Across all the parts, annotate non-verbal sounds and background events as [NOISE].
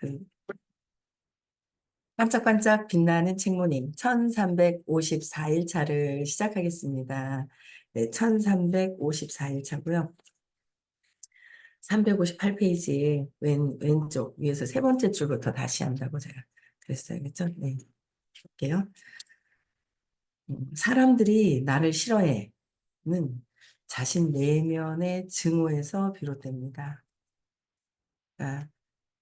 그 반짝반짝 빛나는 책모님 1354일 차를 시작하겠습니다. 네, 1354일 차고요. 358페이지 왼, 왼쪽 위에서 세 번째 줄부터 다시 한다고 제가 그랬어요. 그죠? 네. 볼게요. 음, 사람들이 나를 싫어해는 자신 내면의 증오에서 비롯됩니다. 그러니까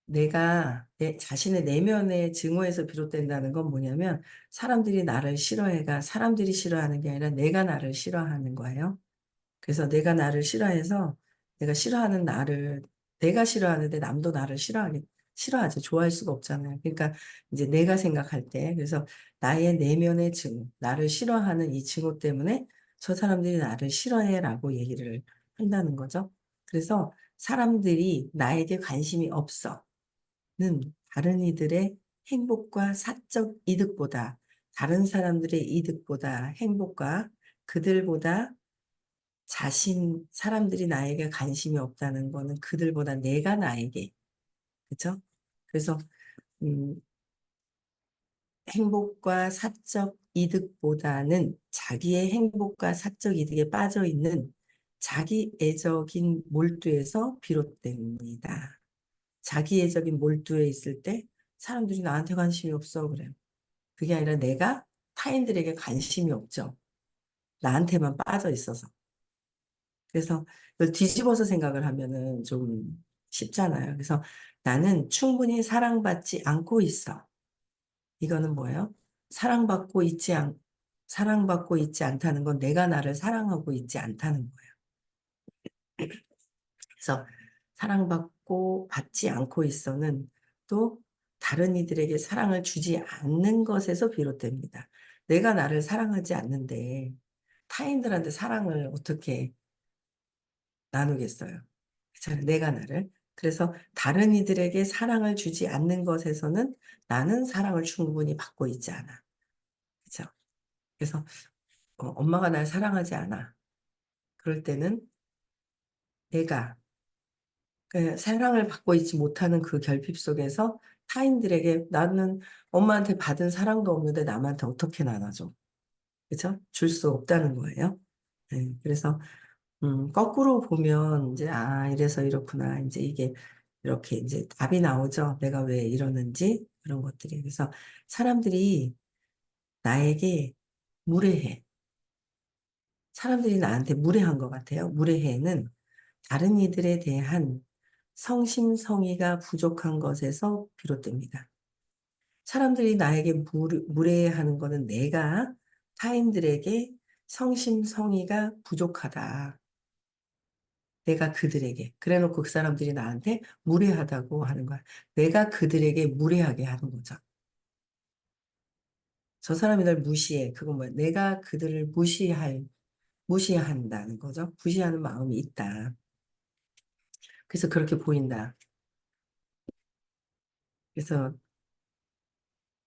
내가 내 자신의 내면의 증오에서 비롯된다는 건 뭐냐면 사람들이 나를 싫어해가 사람들이 싫어하는 게 아니라 내가 나를 싫어하는 거예요. 그래서 내가 나를 싫어해서 내가 싫어하는 나를 내가 싫어하는데 남도 나를 싫어하게 싫어하죠. 좋아할 수가 없잖아요. 그러니까 이제 내가 생각할 때 그래서 나의 내면의 증오, 나를 싫어하는 이 증오 때문에 저 사람들이 나를 싫어해라고 얘기를 한다는 거죠. 그래서 사람들이 나에게 관심이 없어. 는 다른 이들의 행복과 사적 이득보다 다른 사람들의 이득보다 행복과 그들보다 자신 사람들이 나에게 관심이 없다는 거는 그들보다 내가 나에게 그렇죠? 그래서 음, 행복과 사적 이득보다는 자기의 행복과 사적 이득에 빠져 있는 자기 애적인 몰두에서 비롯됩니다. 자기애적인 몰두에 있을 때 사람들이 나한테 관심이 없어 그래요. 그게 아니라 내가 타인들에게 관심이 없죠. 나한테만 빠져 있어서. 그래서 뒤집어서 생각을 하면은 좀 쉽잖아요. 그래서 나는 충분히 사랑받지 않고 있어. 이거는 뭐예요? 사랑받고 있지 않, 사랑받고 있지 않다는 건 내가 나를 사랑하고 있지 않다는 거예요. 그래서 사랑받 고 받지 않고 있어는 또 다른 이들에게 사랑을 주지 않는 것에서 비롯됩니다. 내가 나를 사랑하지 않는데 타인들한테 사랑을 어떻게 나누겠어요? 그렇잖아요. 내가 나를. 그래서 다른 이들에게 사랑을 주지 않는 것에서는 나는 사랑을 충분히 받고 있지 않아. 그렇죠? 그래서 어, 엄마가 날 사랑하지 않아. 그럴 때는 내가 그 사랑을 받고 있지 못하는 그 결핍 속에서 타인들에게 나는 엄마한테 받은 사랑도 없는데 남한테 어떻게 나눠줘? 그렇죠? 줄 수 없다는 거예요. 네, 그래서 음, 거꾸로 보면 이제 아 이래서 이렇구나 이제 이게 이렇게 이제 답이 나오죠. 내가 왜 이러는지 그런 것들이 그래서 사람들이 나에게 무례해. 사람들이 나한테 무례한 것 같아요. 무례해는 다른 이들에 대한 성심성의가 부족한 것에서 비롯됩니다. 사람들이 나에게 무례, 무례하는 것은 내가 타인들에게 성심성의가 부족하다. 내가 그들에게 그래놓고 그 사람들이 나한테 무례하다고 하는 거야. 내가 그들에게 무례하게 하는 거죠. 저 사람이 날 무시해. 그건 뭐야? 내가 그들을 무시할 무시한다는 거죠. 무시하는 마음이 있다. 그래서 그렇게 보인다. 그래서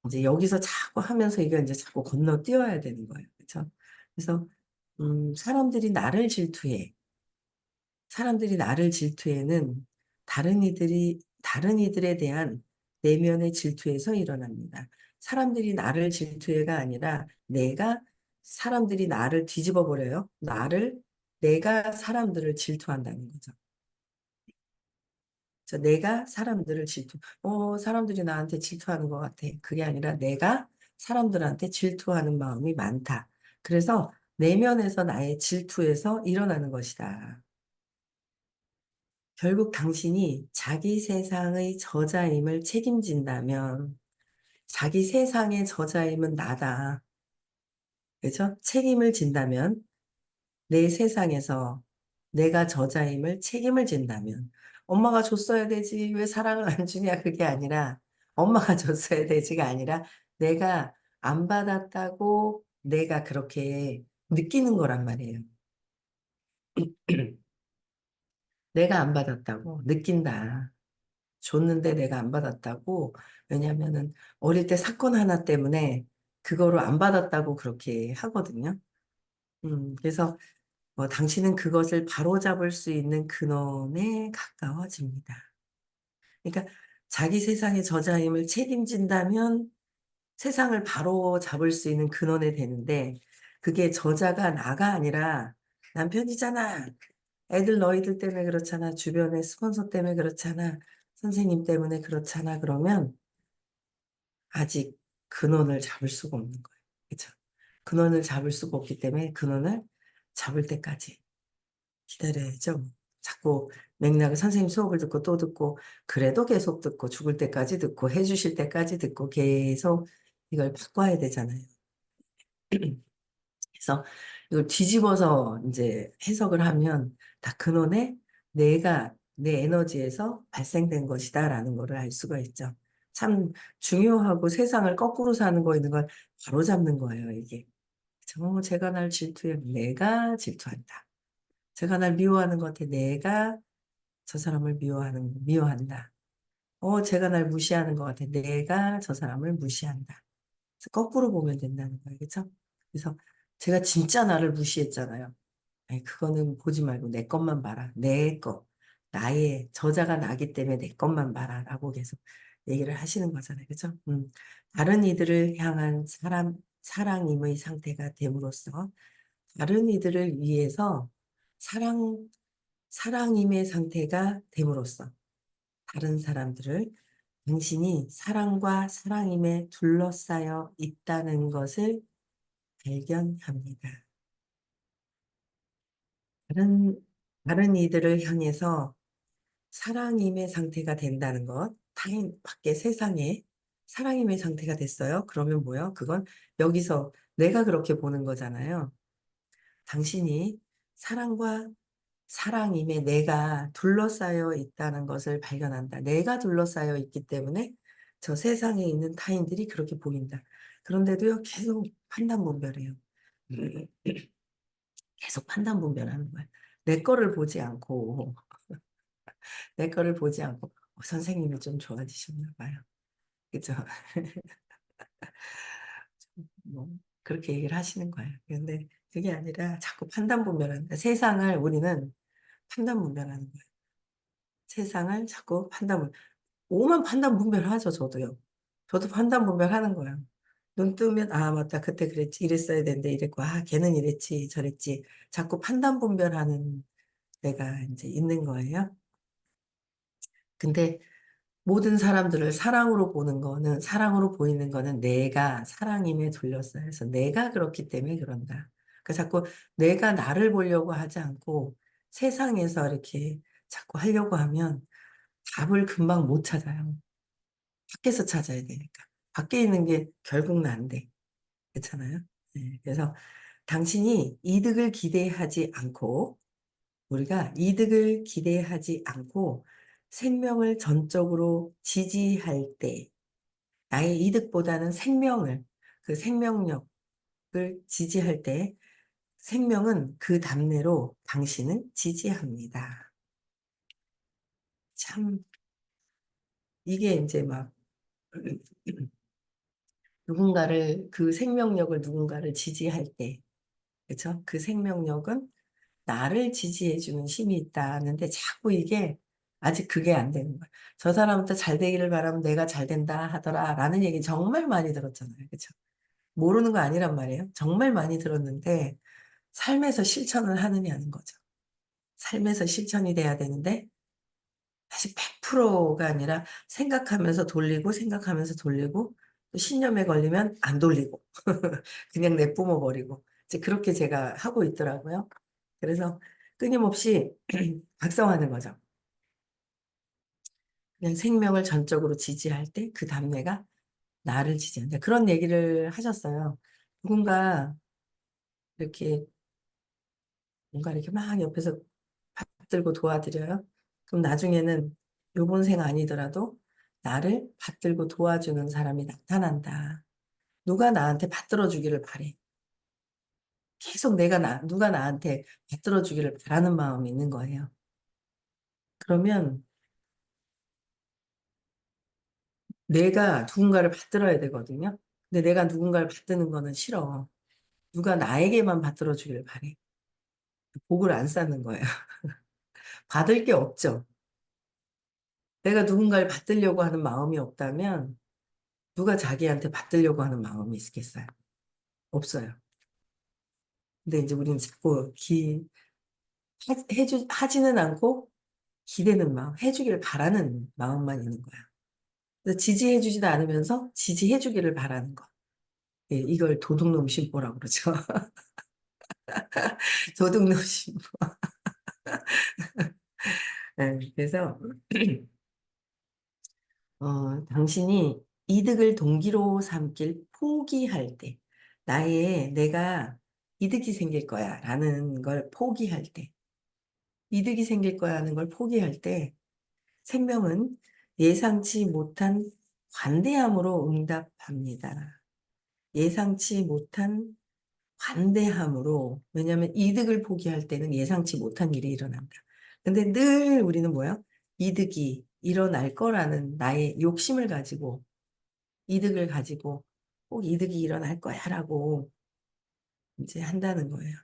이제 여기서 자꾸 하면서 이게 이제 자꾸 건너뛰어야 되는 거예요. 그렇죠? 그래서 음, 사람들이 나를 질투해. 사람들이 나를 질투해는 다른 이들이 다른 이들에 대한 내면의 질투에서 일어납니다. 사람들이 나를 질투해가 아니라 내가 사람들이 나를 뒤집어 버려요. 나를 내가 사람들을 질투한다는 거죠. 내가 사람들을 질투, 어, 사람들이 나한테 질투하는 것 같아. 그게 아니라 내가 사람들한테 질투하는 마음이 많다. 그래서 내면에서 나의 질투에서 일어나는 것이다. 결국 당신이 자기 세상의 저자임을 책임진다면 자기 세상의 저자임은 나다. 그렇죠? 책임을 진다면 내 세상에서 내가 저자임을 책임을 진다면 엄마가 줬어야 되지 왜 사랑을 안 주냐 그게 아니라 엄마가 [LAUGHS] 줬어야 되지가 아니라 내가 안 받았다고 내가 그렇게 느끼는 거란 말이에요. [CLEARS THROAT] 내가 안 받았다고 느낀다. 줬는데 내가 안 받았다고 왜냐면은 어릴 때 사건 하나 때문에 그거를 안 받았다고 그렇게 하거든요. 음, 그래서 어, 당신은 그것을 바로잡을 수 있는 근원에 가까워집니다. 그러니까 자기 세상의 저자임을 책임진다면 세상을 바로잡을 수 있는 근원이 되는데 그게 저자가 나가 아니라 남편이잖아. 애들 너희들 때문에 그렇잖아. 주변의 스폰서 때문에 그렇잖아. 선생님 때문에 그렇잖아. 그러면 아직 근원을 잡을 수가 없는 거예요. 그쵸? 근원을 잡을 수가 없기 때문에 근원을 잡을 때까지 기다려야죠. 자꾸 맥락을 선생님 수업을 듣고 또 듣고 그래도 계속 듣고 죽을 때까지 듣고 해 주실 때까지 듣고 계속 이걸 바꿔야 되잖아요. [CLEARS THROAT] 그래서 이걸 뒤집어서 인제 해석을 하면 다 근원에 내가 내 에너지에서 발생된 것이다라는 거를 알 수가 있죠. 참 중요하고 세상을 거꾸로 사는 거 있는 걸 바로 잡는 거예요 이게. 저 제가 날 질투해 내가 질투한다. 제가 날 미워하는 것 같아 내가 저 사람을 미워하는 미워한다. 어 제가 날 무시하는 것 같아 내가 저 사람을 무시한다. 거꾸로 보면 된다는 거예요. 그쵸? 그래서 제가 진짜 나를 무시했잖아요. 아이 그거는 보지 말고 내 것만 봐라. 내 것. 나의 저자가 나기 때문에 내 것만 봐라 라고 계속 얘기를 하시는 거잖아요. 그죠? 음. 다른 이들을 향한 사람 사랑임의 상태가 됨으로써 다른 이들을 위해서 사랑 사랑임의 상태가 됨으로써 다른 사람들을 당신이 사랑과 사랑임에 둘러싸여 있다는 것을 발견합니다. 다른 다른 이들을 향해서 사랑임의 상태가 된다는 것, 타인 밖에 세상에 사랑임의 상태가 됐어요. 그러면 뭐예요? 그건 여기서 내가 그렇게 보는 거잖아요. 당신이 사랑과 사랑임에 내가 둘러싸여 있다는 것을 발견한다. 내가 둘러싸여 있기 때문에 저 세상에 있는 타인들이 그렇게 보인다. 그런데도요 계속 판단 분별해요. 계속 판단 분별하는 거야. 내 거를 보지 않고 [LAUGHS] 내 거를 보지 않고 어 선생님이 좀 좋아지셨나 봐요. 그죠? [LAUGHS] 뭐 그렇게 얘기를 하시는 거예요. 근데 그게 아니라 자꾸 판단분별한다. 세상을 우리는 판단분별하는 거예요. 세상을 자꾸 판단분 오만 판단분별하죠 저도요. 저도 판단분별하는 거예요. 눈 뜨면 '아 맞다. 그때 그랬지. 이랬어야 되는데 이랬고 아 걔는 이랬지. 저랬지.' 자꾸 판단분별하는 내가 인제 있는 거예요. 근데 모든 사람들을 사랑으로 보는 거는 사랑으로 보이는 거는 내가 사랑임에 둘러싸여서 내가 그렇기 때문에 그런다. 그 자꾸 내가 나를 보려고 하지 않고 세상에서 이렇게 자꾸 하려고 하면 답을 금방 못 찾아요. 밖에서 찾아야 되니까. 밖에 있는 게 결국 난데. 그렇잖아요? 네. 그래서 당신이 이득을 기대하지 않고 우리가 이득을 기대하지 않고 생명을 전적으로 지지할 때 나의 이득보다는 생명을 그 생명력을 지지할 때 생명은 그 답례로 당신을 지지합니다. 참 이게 인제 막 [CLEARS THROAT] 누군가를 그 생명력을 누군가를 지지할 때 그쵸? 그 생명력은 나를 지지해 주는 힘이 있다는데 자꾸 이게 아직 그게 안 되는 거야. "저 사람한테 잘 되기를 바라면 내가 잘 된다 하더라."라는 얘기 정말 많이 들었잖아요. 그쵸? 모르는 거 아니란 말이에요. 정말 많이 들었는데 삶에서 실천을 하느냐는 거죠. 삶에서 실천이 돼야 되는데 사실 100%가 아니라 생각하면서 돌리고 생각하면서 돌리고 또 신념에 걸리면 안 돌리고 [LAUGHS] 그냥 내뿜어 버리고 이제 그렇게 제가 하고 있더라고요. 그래서 끊임없이 [CLEARS THROAT] 각성하는 거죠. 그냥 생명을 전적으로 지지할 때그 답례가 나를 지지한다. 그런 얘기를 하셨어요. 누군가 이렇게 뭔가 이렇게 막 옆에서 받들고 도와드려요. 그럼 나중에는 요번 생 아니더라도 나를 받들고 도와주는 사람이 나타난다. 누가 나한테 받들어 주기를 바래. 계속 내가 나 누가 나한테 받들어 주기를 바라는 마음이 있는 거예요. 그러면 내가 누군가를 받들어야 되거든요. 근데 내가 누군가를 받드는 거는 싫어. 누가 나에게만 받들어 주기를 바래. 복을 안 쌓는 거예요. [LAUGHS] 받을 게 없죠. 내가 누군가를 받들려고 하는 마음이 없다면 누가 자기한테 받들려고 하는 마음이 있겠어요? 없어요. 근데 이제 우리는 자꾸 기, 하, 해주, 하지는 않고 기대는 마음, 해주기를 바라는 마음만 있는 거야. 지지해주지도 않으면서 지지해주기를 바라는 거. 예, 이걸 도둑놈 심보라고 그러죠. [LAUGHS] 도둑놈 심보. 네, [LAUGHS] 그래서 [CLEARS THROAT] 어, 당신이 이득을 동기로 삼길 포기할 때, 나의 내가 이득이 생길 거야 라는 걸 포기할 때, 이득이 생길 거야 하는 걸 포기할 때, 생명은 예상치 못한 관대함으로 응답합니다. 예상치 못한 관대함으로, 왜냐하면 이득을 포기할 때는 예상치 못한 일이 일어난다. 근데 늘 우리는 뭐야? 이득이 일어날 거라는 나의 욕심을 가지고, 이득을 가지고 꼭 이득이 일어날 거야 라고 이제 한다는 거예요.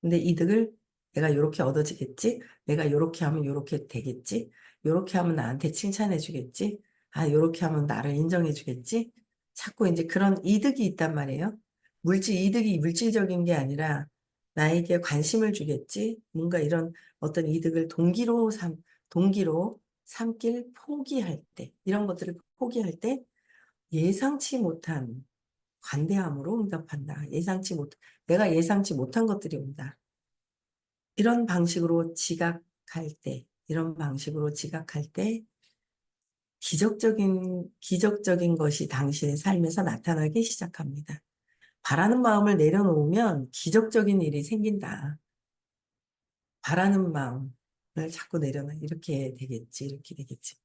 근데 이득을 내가 이렇게 얻어지겠지? 내가 이렇게 하면 이렇게 되겠지? 이렇게 하면 나한테 칭찬해 주겠지? 아, 이렇게 하면 나를 인정해 주겠지? 자꾸 이제 그런 이득이 있단 말이에요. 물질, 이득이 물질적인 게 아니라 나에게 관심을 주겠지? 뭔가 이런 어떤 이득을 동기로 삼, 동기로 삼길 포기할 때, 이런 것들을 포기할 때 예상치 못한 관대함으로 응답한다. 예상치 못, 내가 예상치 못한 것들이 온다. 이런 방식으로 지각할 때, 이런 방식으로 지각할 때, 기적적인, 기적적인 것이 당신의 삶에서 나타나기 시작합니다. 바라는 마음을 내려놓으면 기적적인 일이 생긴다. 바라는 마음을 자꾸 내려놔. 이렇게 되겠지, 이렇게 되겠지.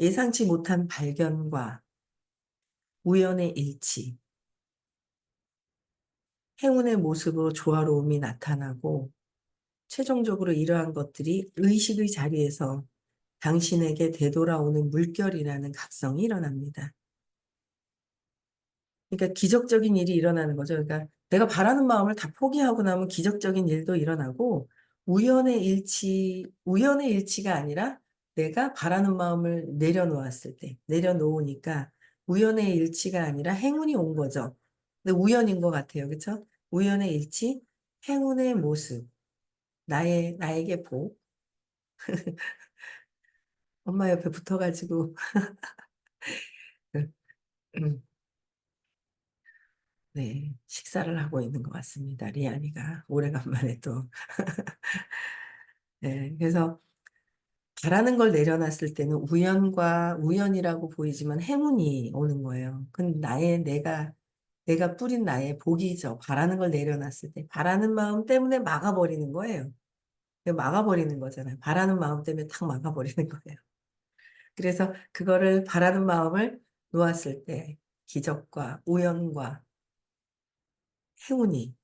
예상치 못한 발견과 우연의 일치, 행운의 모습으로 조화로움이 나타나고 최종적으로 이러한 것들이 의식의 자리에서 당신에게 되돌아오는 물결이라는 각성이 일어납니다. 그러니까 기적적인 일이 일어나는 거죠. 그러니까 내가 바라는 마음을 다 포기하고 나면 기적적인 일도 일어나고 우연의 일치, 우연의 일치가 아니라 내가 바라는 마음을 내려놓았을 때, 내려놓으니까 우연의 일치가 아니라 행운이 온 거죠. 근데 우연인 것 같아요. 그렇죠? 우연의 일치, 행운의 모습, 나의, 나에게 복. [LAUGHS] 엄마 옆에 붙어가지고. 음. [LAUGHS] 네, 식사를 하고 있는 것 같습니다. 리안이가 오래간만에 또. [LAUGHS] 네, 그래서 바라는 걸 내려놨을 때는 우연과 우연이라고 보이지만 행운이 오는 거예요. 근 나의 내가 내가 뿌린 나의 복이죠. 바라는 걸 내려놨을 때 바라는 마음 때문에 막아버리는 거예요. 막아버리는 거잖아요. 바라는 마음 때문에 탁 막아버리는 [LAUGHS] 거예요. 그래서 그거를 바라는 마음을 놓았을 때 기적과 우연과 행운이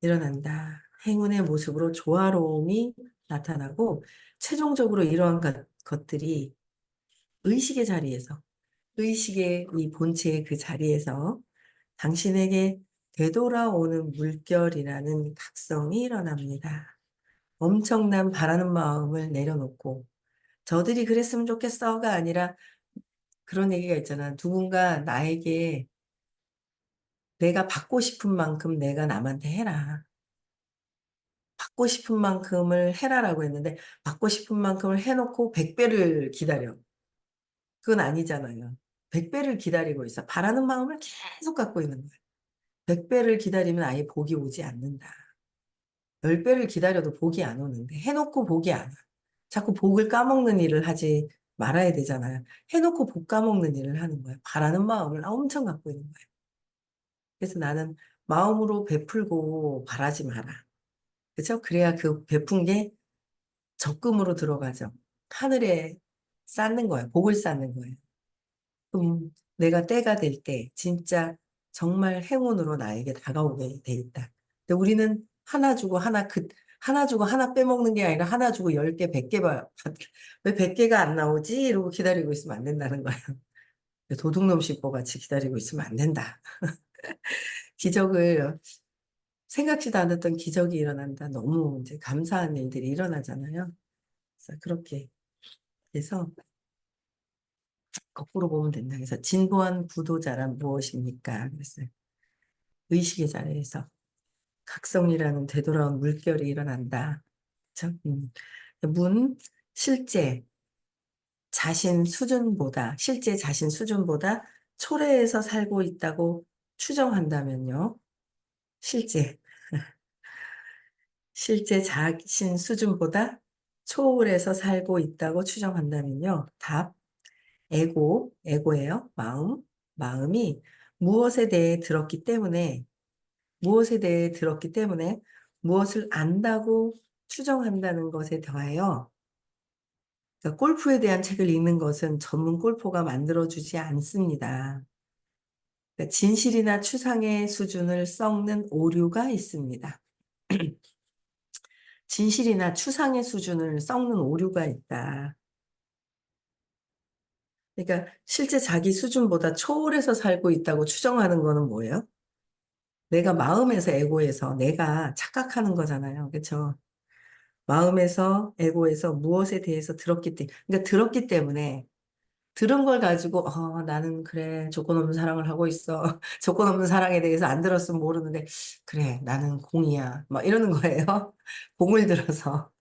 일어난다. 행운의 모습으로 조화로움이 나타나고 최종적으로 이러한 것, 것들이 의식의 자리에서 의식의 이 본체의 그 자리에서 당신에게 되돌아오는 물결이라는 각성이 일어납니다. 엄청난 바라는 마음을 내려놓고 저들이 그랬으면 좋겠어가 아니라 그런 얘기가 있잖아. 누군가 나에게 내가 받고 싶은 만큼 내가 남한테 해라. 받고 싶은 만큼을 해라라고 했는데 받고 싶은 만큼을 해놓고 100배를 기다려. 그건 아니잖아요. 100배를 기다리고 있어. 바라는 마음을 계속 갖고 있는 거야. 100배를 기다리면 아예 복이 오지 않는다. 10배를 기다려도 복이 안 오는데 해놓고 복이 안 와. 자꾸 복을 까먹는 일을 하지 말아야 되잖아요. 해놓고 복 까먹는 일을 하는 거야. 바라는 마음을 엄청 갖고 있는 거야. 그래서 나는 마음으로 베풀고 바라지 마라. 그죠? 그래야 그 베푼 게 적금으로 들어가죠. 하늘에 쌓는 거예요. 복을 쌓는 거예요. 그럼 내가 때가 될 때 진짜 정말 행운으로 나에게 다가오게 돼 있다. 근데 우리는 하나 주고 하나 그 하나 주고 하나 빼먹는 게 아니라 하나 주고 10개, 100개 봐. 왜 100개가 안 나오지? 이러고 기다리고 있으면 안 된다는 거예요. 도둑놈 씹보 같이 기다리고 있으면 안 된다. [LAUGHS] 기적을 생각지도 않았던 기적이 일어난다. 너무 이제 감사한 일들이 일어나잖아요. 그래서 그렇게 그래서 거꾸로 보면 된다. 그래서 진보한 구도자란 무엇입니까? 그랬어요. 의식의 자리에서 각성이라는 되돌아온 물결이 일어난다. 음. 문, 실제 자신 수준보다, 실제 자신 수준보다 초래해서 살고 있다고 추정한다면요. 실제, [LAUGHS] 실제 자신 수준보다 초월해서 살고 있다고 추정한다면요. 답, 에고, 에고예요. 마음, 마음이 무엇에 대해 들었기 때문에, 무엇에 대해 들었기 때문에 무엇을 안다고 추정한다는 것에 더하여 그러니까 골프에 대한 책을 읽는 것은 전문 골퍼가 만들어주지 않습니다. 그러니까 진실이나 추상의 수준을 썩는 오류가 있습니다. [CLEARS THROAT] 진실이나 추상의 수준을 썩는 오류가 있다. 그러니까 실제 자기 수준보다 초월해서 살고 있다고 추정하는 거는 뭐예요? 내가 마음에서 에고에서 내가 착각하는 거잖아요. 그렇죠? 마음에서 에고에서 무엇에 대해서 들었기 때문에 그러니까 들었기 때문에 들은 걸 가지고 어, 나는 그래 조건 없는 사랑을 하고 있어 [LAUGHS] 조건 없는 사랑에 대해서 안 들었으면 모르는데 그래 나는 공이야 막 이러는 거예요 [LAUGHS] 공을 들어서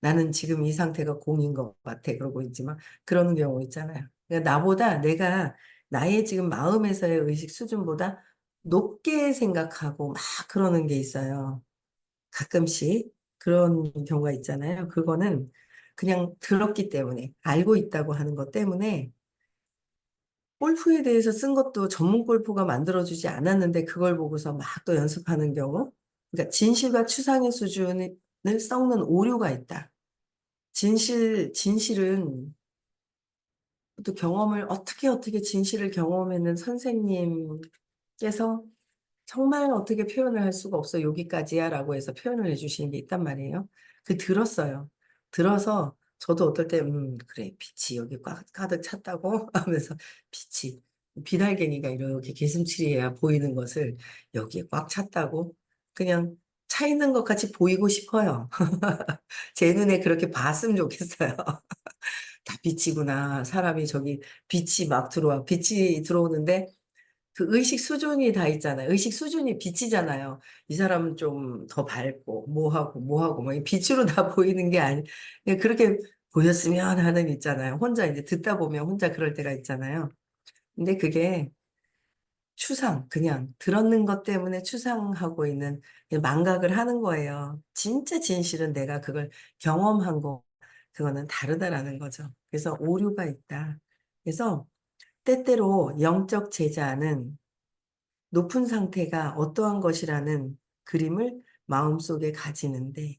나는 지금 이 상태가 공인 것 같아. 그러고 있지만 그러는 경우 있잖아요. 그러니까 나보다 내가 나의 지금 마음에서의 의식 수준보다 높게 생각하고 막 그러는 게 있어요. 가끔씩 그런 경우가 있잖아요. 그거는 그냥 들었기 때문에 알고 있다고 하는 것 때문에 골프에 대해서 쓴 것도 전문 골프가 만들어주지 않았는데 그걸 보고서 막 또 연습하는 경우 그러니까 진실과 추상의 수준 을 썩는 오류가 있다. 진실, 진실은 또 경험을 어떻게 어떻게 진실을 경험했는 선생님께서 정말 어떻게 표현을 할 수가 없어 여기까지야 라고 해서 표현을 해주시는 게 있단 말이에요. 그 들었어요. 들어서 저도 어떨 때 음, 그래 빛이 여기 꽉 가득 찼다고 [LAUGHS] 하면서 빛이 비달갱이가 이렇게 개슴츠레야 보이는 것을 여기에 꽉 찼다고 그냥 차 있는 것 같이 보이고 싶어요. [LAUGHS] 제 눈에 그렇게 봤으면 좋겠어요. [LAUGHS] 다 빛이구나. 사람이 저기 빛이 막 들어와. 빛이 들어오는데 그 의식 수준이 다 있잖아요. 의식 수준이 빛이잖아요. 이 사람은 좀 더 밝고, 뭐하고, 뭐하고, 뭐, 빛으로 다 [LAUGHS] 보이는 게 아니, 그냥 그렇게 보였으면 하는 있잖아요. 혼자 이제 듣다 보면 혼자 그럴 때가 있잖아요. 근데 그게 추상, 그냥 들었는 것 때문에 추상하고 있는 망각을 하는 거예요. 진짜 진실은 내가 그걸 경험한 거, 그거는 다르다라는 거죠. 그래서 오류가 있다. 그래서 때때로 영적 제자는 높은 상태가 어떠한 것이라는 그림을 마음속에 가지는데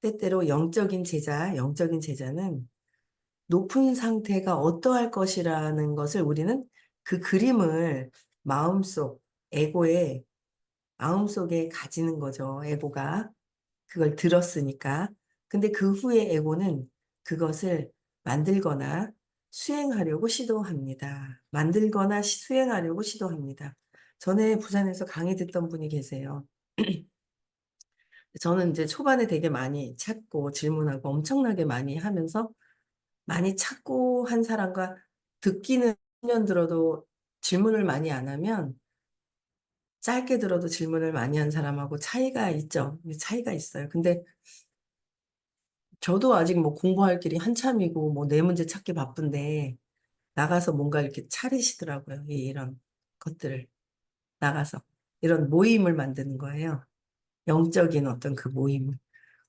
때때로 영적인 제자, 영적인 제자는 높은 상태가 어떠할 것이라는 것을 우리는 그 그림을 마음속, 에고에 마음속에 가지는 거죠. 에고가. 그걸 들었으니까. 근데 그 후에 에고는 그것을 만들거나 수행하려고 시도합니다. 만들거나 수행하려고 시도합니다. 전에 부산에서 강의 듣던 분이 계세요. [CLEARS THROAT] 저는 이제 초반에 되게 많이 찾고 질문하고 엄청나게 많이 하면서 많이 찾고 한 사람과 듣기는 10년 들어도 질문을 많이 안 하면 짧게 들어도 질문을 많이 한 사람하고 차이가 있죠. 차이가 있어요. 근데 저도 아직 뭐 공부할 길이 한참이고 뭐 내 문제 찾기 바쁜데 나가서 뭔가 이렇게 차리시더라고요. 이런 것들을 나가서 이런 모임을 만드는 거예요. 영적인 어떤 그 모임을.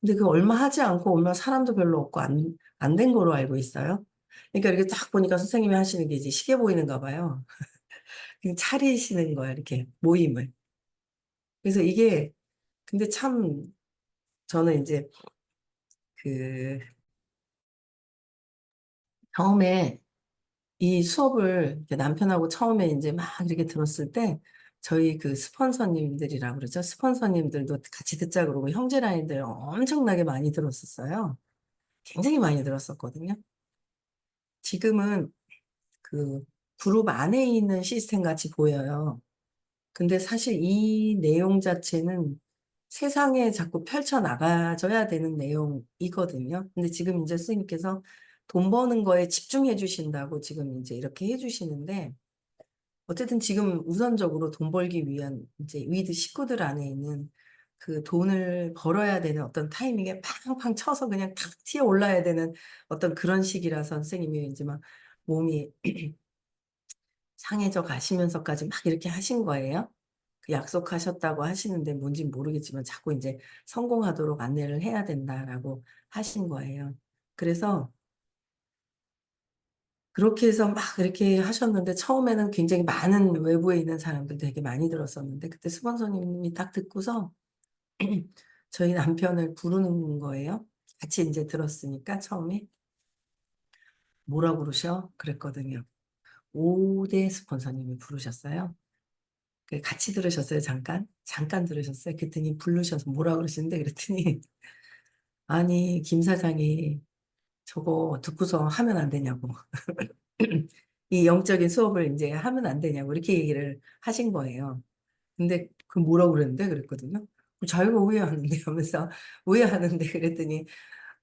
근데 그 얼마 하지 않고 얼마 사람도 별로 없고 안, 안 된 거로 알고 있어요. 그러니까 이렇게 딱 보니까 선생님이 하시는 게 이제 시계 보이는가 봐요. 차리시는 거야, 이렇게 모임을. 그래서 이게 근데 참 저는 이제 그 처음에 이 수업을 남편하고 처음에 이제 막 이렇게 들었을 때 저희 그 스폰서님들이라고 그러죠. 스폰서님들도 같이 듣자 그러고 형제라인들 엄청나게 많이 들었었어요. 굉장히 많이 들었었거든요. 지금은 그 그룹 안에 있는 시스템 같이 보여요. 근데 사실 이 내용 자체는 세상에 자꾸 펼쳐나가져야 되는 내용이거든요. 근데 지금 이제 스님께서 돈 버는 거에 집중해 주신다고 지금 이제 이렇게 해 주시는데 어쨌든 지금 우선적으로 돈 벌기 위한 이제 위드 식구들 안에 있는 그 돈을 벌어야 되는 어떤 타이밍에 팡팡 쳐서 그냥 탁 튀어 올라야 되는 어떤 그런 시기라서 선생님이 이제 막 몸이 상해져 가시면서까지 막 이렇게 하신 거예요. 그 약속하셨다고 하시는데 뭔진 모르겠지만 자꾸 인제 "성공하도록 안내를 해야 된다."라고 하신 거예요. 그래서 그렇게 해서 막 이렇게 하셨는데 처음에는 굉장히 많은 외부에 있는 사람들 되게 많이 들었었는데 그때 스폰서님이 딱 듣고서 [CLEARS THROAT] 저희 남편을 부르는 거예요. 같이 인제 들었으니까 처음에. "뭐라 그러셔?" 그랬거든요. 5대 스폰서님이 부르셨어요. 그 같이 들으셨어요 잠깐? 잠깐 들으셨어요. 그랬더니 부르셔서 뭐라 그러시는데 그랬더니 [LAUGHS] "아니 김 사장이 저거 듣고서 하면 안 되냐."고. [LAUGHS] "이 영적인 수업을 인제 하면 안 되냐."고 이렇게 얘기를 하신 거예요. 근데 "그 뭐라고 그랬는데?" 그랬거든요. "그 자기가 왜 하는데." [LAUGHS] 하면서 "왜 하는데?" 그랬더니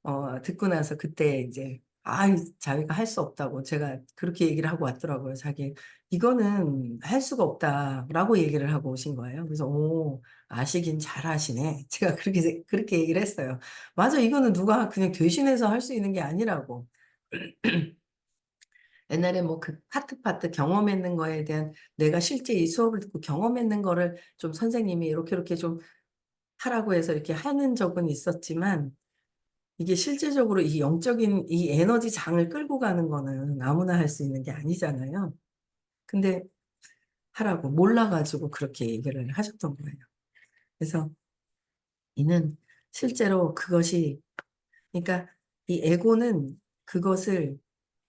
어 듣고 나서 그때 이제 아이 자기가 할 수 없다고 제가 그렇게 얘기를 하고 왔더라고요. 자기 "이거는 할 수가 없다."라고 얘기를 하고 오신 거예요. 그래서 "어 아시긴 잘 하시네." [LAUGHS] 제가 그렇게 생 그렇게 얘기를 했어요. 맞아 이거는 누가 그냥 대신해서 할 수 있는 게 아니라고. [CLEARS THROAT] 옛날에 뭐 그 파트 파트 경험했는 거에 대한 내가 실제 이 수업을 듣고 경험했는 거를 좀 선생님이 이렇게 이렇게 좀 하라고 해서 이렇게 하는 적은 있었지만 이게 실제적으로 이 영적인 이 에너지 장을 끌고 가는 거는 아무나 할 수 있는 게 아니잖아요. 근데 하라고 몰라 가지고 그렇게 얘기를 하셨던 거예요. 그래서 이는 실제로 그것이 그러니까 이 에고는 그것을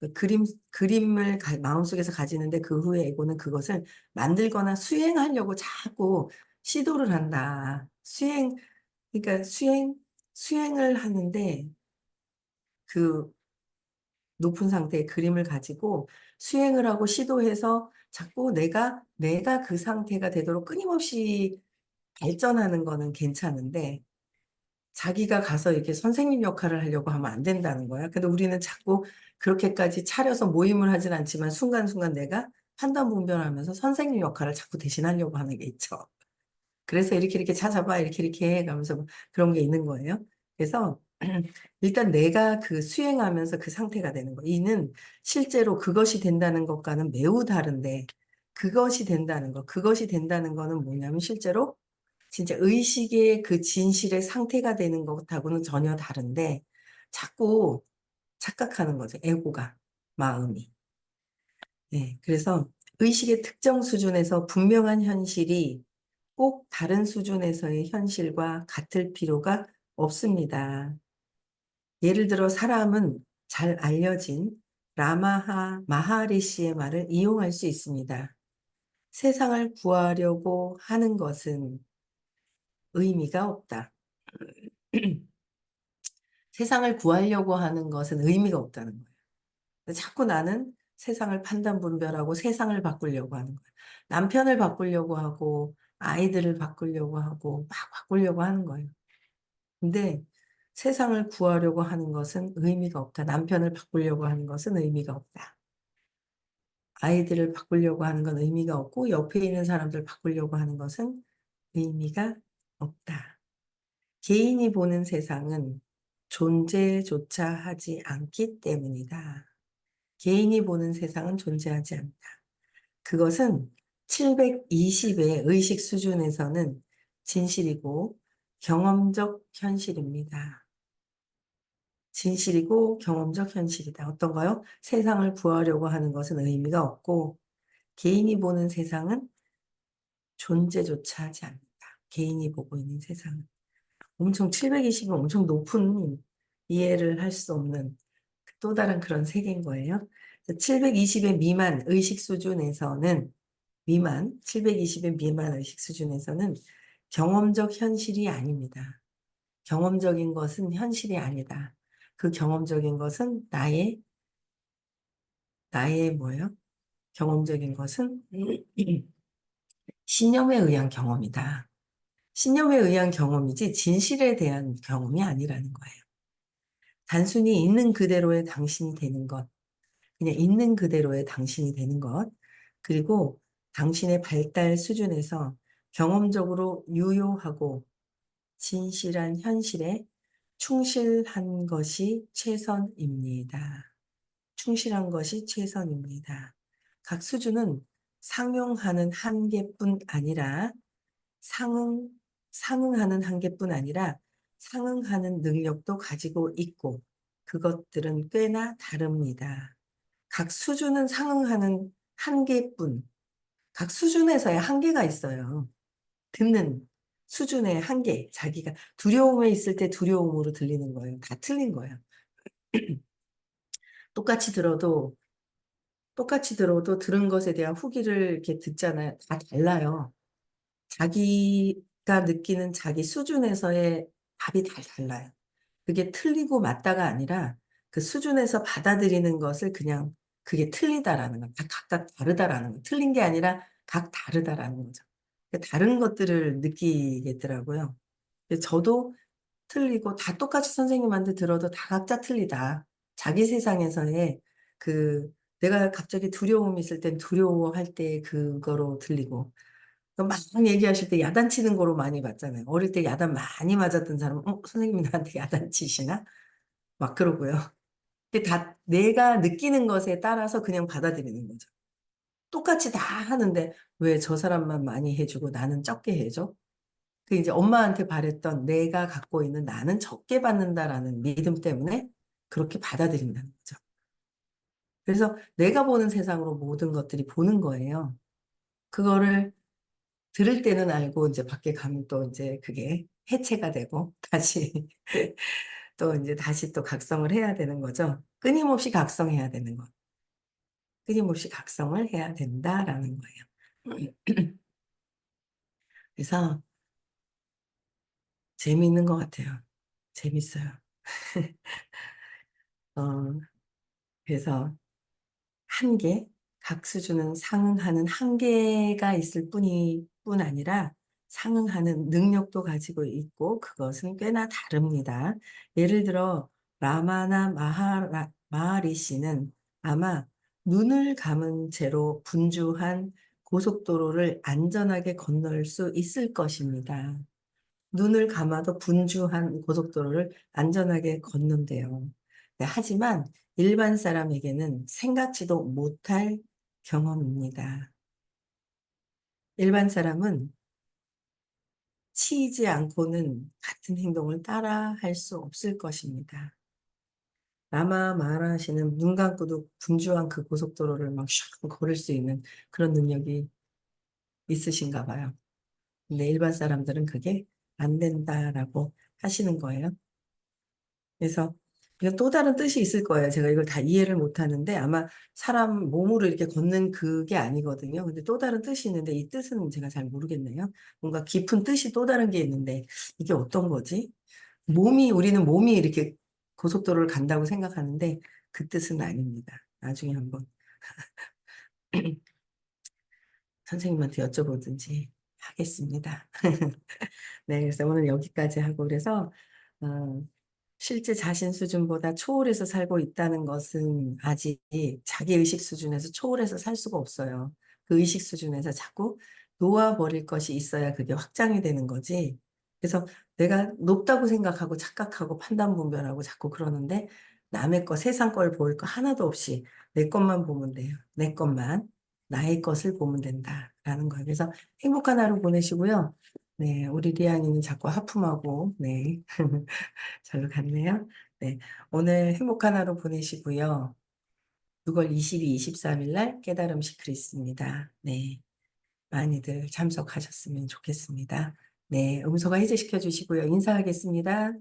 그 그림 그림을 가 마음속에서 가지는데 그 후에 에고는 그것을 만들거나 수행하려고 자꾸 시도를 한다. 수행 그러니까 수행 수행을 하는데 그 높은 상태의 그림을 가지고 수행을 하고 시도해서 자꾸 내가, 내가 그 상태가 되도록 끊임없이 발전하는 거는 괜찮은데 자기가 가서 이렇게 선생님 역할을 하려고 하면 안 된다는 거야. 근데 우리는 자꾸 그렇게까지 차려서 모임을 하진 않지만 순간순간 내가 판단 분별하면서 선생님 역할을 자꾸 대신하려고 하는 게 있죠. 그래서 "이렇게 이렇게 찾아봐." 이렇게 이렇게 해 가면서 뭐 그런 게 있는 거예요. 그래서 [CLEARS THROAT] 일단 내가 그 수행하면서 그 상태가 되는 거. 이는 실제로 그것이 된다는 것과는 매우 다른데 그것이 된다는 거, 그것이 된다는 거는 뭐냐면 실제로 진짜 의식의 그 진실의 상태가 되는 것하고는 전혀 다른데 자꾸 착각하는 거죠, 에고가, 마음이. 네. 그래서 의식의 특정 수준에서 분명한 현실이 꼭 다른 수준에서의 현실과 같을 필요가 없습니다. 예를 들어 사람은 잘 알려진 라마하 마하리시의 말을 이용할 수 있습니다. 세상을 구하려고 하는 것은 의미가 없다. [CLEARS THROAT] 세상을 구하려고 하는 것은 의미가 없다는 거예요. 자꾸 나는 세상을 판단 분별하고 세상을 바꾸려고 하는 거예요. 남편을 바꾸려고 하고 아이들을 바꾸려고 하고 막 바꾸려고 하는 거예요. 근데 세상을 구하려고 하는 것은 의미가 없다. 남편을 바꾸려고 하는 것은 의미가 없다. 아이들을 바꾸려고 하는 건 의미가 없고 옆에 있는 사람들 바꾸려고 하는 것은 의미가 없다. 개인이 보는 세상은 존재조차 하지 않기 때문이다. 개인이 보는 세상은 존재하지 않다. 그것은 720의 의식 수준에서는 진실이고 경험적 현실입니다. 진실이고 경험적 현실이다. 어떤가요? 세상을 구하려고 하는 것은 의미가 없고 개인이 보는 세상은 존재조차 하지 않는다. 개인이 보고 있는 세상은. 엄청 720은 엄청 높은 이해를 할 수 없는 또 다른 그런 세계인 거예요. 720의 미만 의식 수준에서는 미만 720의 미만 의식 수준에서는 경험적 현실이 아닙니다. 경험적인 것은 현실이 아니다. 그 경험적인 것은 나의 나의 뭐예요? 경험적인 것은 신념에 의한 경험이다. 신념에 의한 경험이지 진실에 대한 경험이 아니라는 거예요. 단순히 있는 그대로의 당신이 되는 것. 그냥 있는 그대로의 당신이 되는 것. 그리고 당신의 발달 수준에서 경험적으로 유효하고 진실한 현실에 충실한 것이 최선입니다. 충실한 것이 최선입니다. 각 수준은 상용하는 한계뿐 아니라 상응, 상응하는 한계뿐 아니라 상응하는 능력도 가지고 있고 그것들은 꽤나 다릅니다. 각 수준은 상응하는 한계뿐, 각 수준에서의 한계가 있어요. 듣는 수준의 한계, 자기가 두려움에 있을 때 두려움으로 들리는 거예요. 다 틀린 거예요. [CLEARS THROAT] 똑같이 들어도 똑같이 들어도 들은 것에 대한 후기를 이렇게 듣잖아요. 다 달라요. 자기가 느끼는 자기 수준에서의 답이 다 달라요. 그게 틀리고 맞다가 아니라 그 수준에서 받아들이는 것을 그냥 그게 틀리다라는 거, 다 각각 다르다라는 거. 틀린 게 아니라 각 다르다라는 거죠. 다른 것들을 느끼겠더라고요. 저도 틀리고 다 똑같이 선생님한테 들어도 다 각자 틀리다. 자기 세상에서의 그 내가 갑자기 두려움이 있을 땐 두려워할 때 그거로 들리고 막 얘기하실 때 야단치는 거로 많이 봤잖아요. 어릴 때 야단 많이 맞았던 사람은 어 선생님이 나한테 야단치시나? 막 그러고요. 그게 다 내가 느끼는 것에 따라서 그냥 받아들이는 거죠. 똑같이 다 하는데 왜 저 사람만 많이 해 주고 나는 적게 해 줘? 그 이제 엄마한테 바랬던 내가 갖고 있는 '나는 적게 받는다.'라는 믿음 때문에 그렇게 받아들인다는 거죠. 그래서 내가 보는 세상으로 모든 것들이 보는 거예요. 그거를 들을 때는 알고 인제 밖에 가면 또 인제 그게 해체가 되고 [LAUGHS] 다시 또 인제 다시 또 각성을 해야 되는 거죠. 끊임없이 각성해야 되는 것. 끊임없이 각성을 해야 된다라는 거예요. [CLEARS THROAT] 그래서 재미있는 것 같아요. 재밌어요. [LAUGHS] 어 그래서 한계, 각 수준은 상응하는 한계가 있을 뿐이 뿐 아니라 상응하는 능력도 가지고 있고 그것은 꽤나 다릅니다. 예를 들어 라마나 마하라 마하리시는 아마 눈을 감은 채로 분주한 고속도로를 안전하게 건널 수 있을 것입니다. 눈을 감아도 분주한 고속도로를 안전하게 걷는대요. 네, 하지만 일반 사람에게는 생각지도 못할 경험입니다. 일반 사람은 치이지 않고는 같은 행동을 따라 할 수 없을 것입니다. 라마 마하라시는 눈 감고도 분주한 그 고속도로를 막 슉 걸을 수 있는 그런 능력이 있으신가 봐요. 근데 일반 사람들은 그게 안 된다라고 하시는 거예요. 그래서 이건 또 다른 뜻이 있을 거예요. 제가 이걸 다 이해를 못 하는데 아마 사람 몸으로 이렇게 걷는 그게 아니거든요. 근데 또 다른 뜻이 있는데 이 뜻은 제가 잘 모르겠네요. 뭔가 깊은 뜻이 또 다른 게 있는데 이게 어떤 거지? 몸이 우리는 몸이 이렇게 고속도로를 간다고 생각하는데 그 뜻은 아닙니다. 나중에 한번 [CLEARS THROAT] 선생님한테 여쭤보든지 하겠습니다. [LAUGHS] 네, 그래서 오늘 여기까지 하고 그래서 어 실제 자신 수준보다 초월해서 살고 있다는 것은 아직 자기 의식 수준에서 초월해서 살 수가 없어요. 그 의식 수준에서 자꾸 놓아 버릴 것이 있어야 그게 확장이 되는 거지. 그래서 내가 높다고 생각하고 착각하고 판단 분별하고 자꾸 그러는데 남의 거 세상 걸 볼 거 하나도 없이 내 것만 보면 돼요. 내 것만 나의 것을 보면 된다라는 거예요. 그래서 행복한 하루 보내시고요. 네, 우리 리안이는 자꾸 하품하고 네. [LAUGHS] 절로 갔네요. 네. 오늘 행복한 하루 보내시고요. 6월 22, 23일 날 깨달음 시크릿입니다. 네. 많이들 참석하셨으면 좋겠습니다. 네, 음소거 해제시켜 주시고요. 인사하겠습니다.